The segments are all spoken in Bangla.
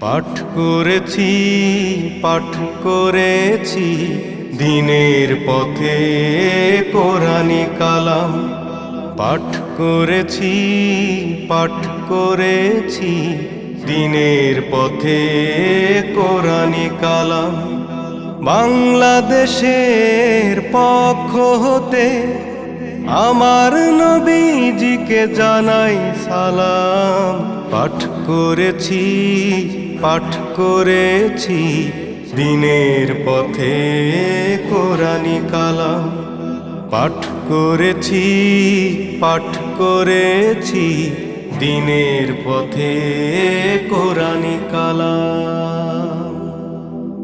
পাঠ করেছি পাঠ করেছি, দিনের পথে কোরআনি কালাম। পাঠ করেছি পাঠ করেছি, দিনের পথে কোরআনি কালাম। বাংলাদেশের পক্ষ হতে আমার নবীজিকে জানাই সালাম। পাঠ করেছি পাঠ করেছি, দিনের পথে কোরআনি কালাম। পাঠ করেছি পাঠ করেছি, দিনের পথে কোরআনি কালাম।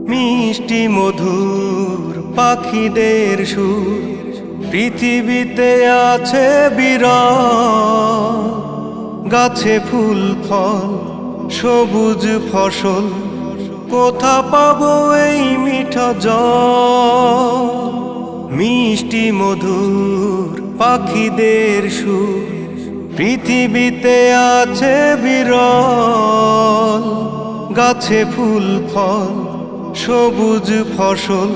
মিষ্টি মধুর পাখিদের সুর পৃথিবীতে আছে বিরল, গাছে ফুল, ফল, সবুজ ফসল, কোথা পাবো এই মিঠা জল? মিষ্টি মধুর পাখিদের সুর, পৃথিবীতে আছে বিরল, গাছে ফুল, ফল, সবুজ ফসল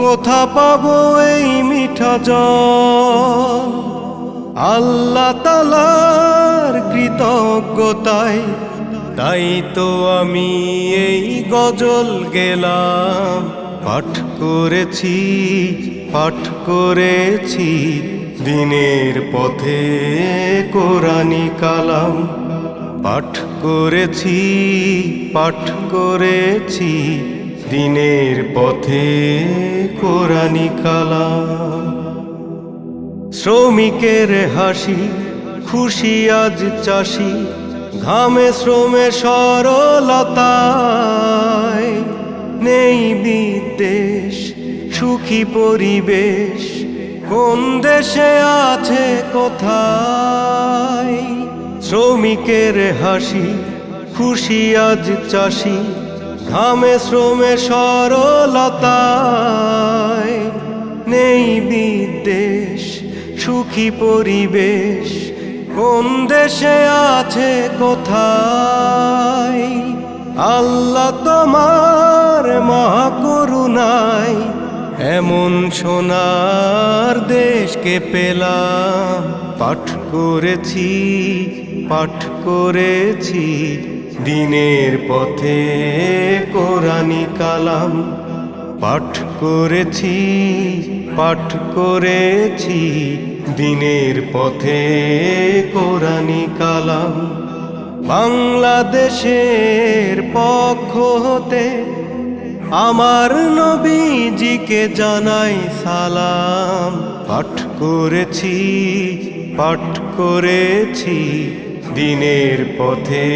কোথা পাবো এই মিঠা জল। আল্লাহ তালার কৃতজ্ঞতায় তাই তো আমি এই গজল গেলাম। পাঠ করেছি পাঠ করেছি, দিনের পথে কোরআনি কালাম। পাঠ করেছি পাঠ করেছি দিনের পথে কোরআনি কালাম। শ্রমিকের হাসি, খুশি আজ চাষি, ঘামে শ্রমে সরলতায়। নেই বিদ্বেষ, সুখী পরিবেশ, কোন দেশে আছে কোথায়? শ্রমিকের হাসি, খুশি আজ চাষি ঘামে শ্রমে সরলতায় নেই বিদ্বেষ, সুখী পরিবেশ। কোন দেশে আছে, কোথায়? আল্লাহ তোমার মহাকরুণায় এমন সোনার দেশকে পেলাম। পাঠ করেছি পাঠ করেছি দিনের পথে কোরআনি কালাম পাঠ করেছি পাঠ করেছি। দিনের পথে কোরআনি কালাম বাংলাদেশের পক্ষ হতে আমার নবীজিকে জানাই সালাম। পাঠ করেছি পাঠ করেছি দিনের পথে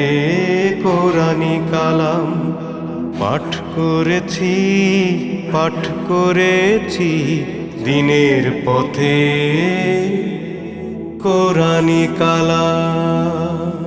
কোরআনি কালাম পাঠ করেছি পাঠ করেছি। দিনের পথে কোরআনি কালাম।